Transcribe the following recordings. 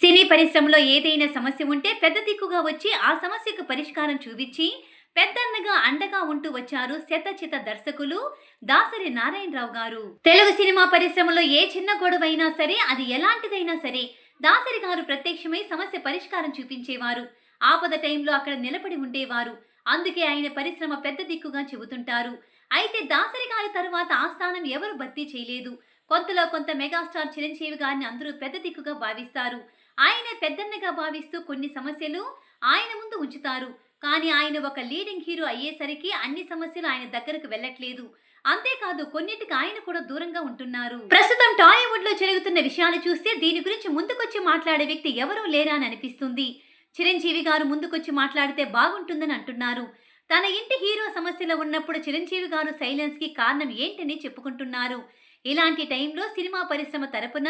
సినీ పరిశ్రమలో ఏదైనా సమస్య ఉంటే పెద్ద దిక్కుగా వచ్చి ఆ సమస్యకు పరిష్కారం చూపించి పెద్దన్నగా అండగా ఉంటూ వచ్చారు శతచిత దర్శకులు దాసరి నారాయణరావు గారు. తెలుగు సినిమా పరిశ్రమలో ఏ చిన్న గొడవైనా సరే అది ఎలాంటిదైనా సరే దాసరి గారు ప్రత్యక్షమై సమస్య పరిష్కారం చూపించేవారు. ఆపద టైంలో అక్కడ నిలబడి ఉండేవారు. అందుకే ఆయన పరిశ్రమ పెద్ద దిక్కుగా చెబుతుంటారు. అయితే దాసరి గారి తరువాత ఆ స్థానం ఎవరు భర్తీ చేయలేదు. కొంతలో కొంత మెగాస్టార్ చిరంజీవి గారిని అందరూ పెద్ద దిక్కుగా భావిస్తారు. ఆయన పెద్దన్నగా భావిస్తూ కొన్ని సమస్యలు ఆయన ముందు ఉంచుతారు. కానీ ఆయన ఒక లీడింగ్ హీరో అయ్యేసరికి అన్ని సమస్యలు ఆయన దగ్గరకు వెళ్ళట్లేదు. అంతేకాదు కొన్నిటికి ఆయన కూడా దూరంగా ఉంటున్నారు. ప్రస్తుతం టాలీవుడ్లో జరుగుతున్న విషయాలు చూస్తే దీని గురించి ముందుకొచ్చి మాట్లాడే వ్యక్తి ఎవరూ లేరా అని అనిపిస్తుంది. చిరంజీవి గారు ముందుకొచ్చి మాట్లాడితే బాగుంటుందని అంటున్నారు. తన ఇంటి హీరో సమస్యలో ఉన్నప్పుడు చిరంజీవి గారు సైలెన్స్కి కారణం ఏంటని చెప్పుకుంటున్నారు. ఇలాంటి టైంలో సినిమా పరిశ్రమ తరపున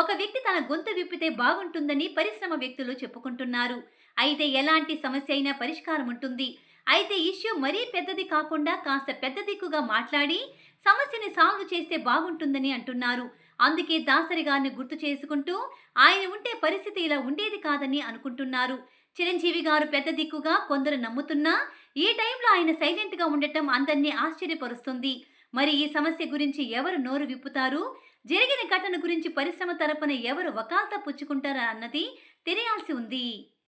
ఒక వ్యక్తి తన గొంతు విప్పితే బాగుంటుందని పరిశ్రమ వ్యక్తులు చెప్పుకుంటున్నారు. అయితే ఎలాంటి సమస్య అయినా పరిష్కారం ఉంటుంది. అయితే ఇష్యూ మరీ పెద్దది కాకుండా కాస్త పెద్ద దిక్కుగా మాట్లాడి సమస్యని సాల్వ్ చేస్తే బాగుంటుందని అంటున్నారు. అందుకే దాసరి గారిని గుర్తు చేసుకుంటూ ఆయన ఉంటే పరిస్థితి ఇలా ఉండేది కాదని అనుకుంటున్నారు. చిరంజీవి గారు పెద్ద దిక్కుగా కొందరు నమ్ముతున్నా ఈ టైంలో ఆయన సైలెంట్గా ఉండటం అందరినీ ఆశ్చర్యపరుస్తుంది. మరి ఈ సమస్య గురించి ఎవరు నోరు విప్పుతారు? జరిగిన ఘటన గురించి పరిశ్రమ తరపున ఎవరు వకాల్తా పుచ్చుకుంటారా అన్నది తెలియాల్సి ఉంది.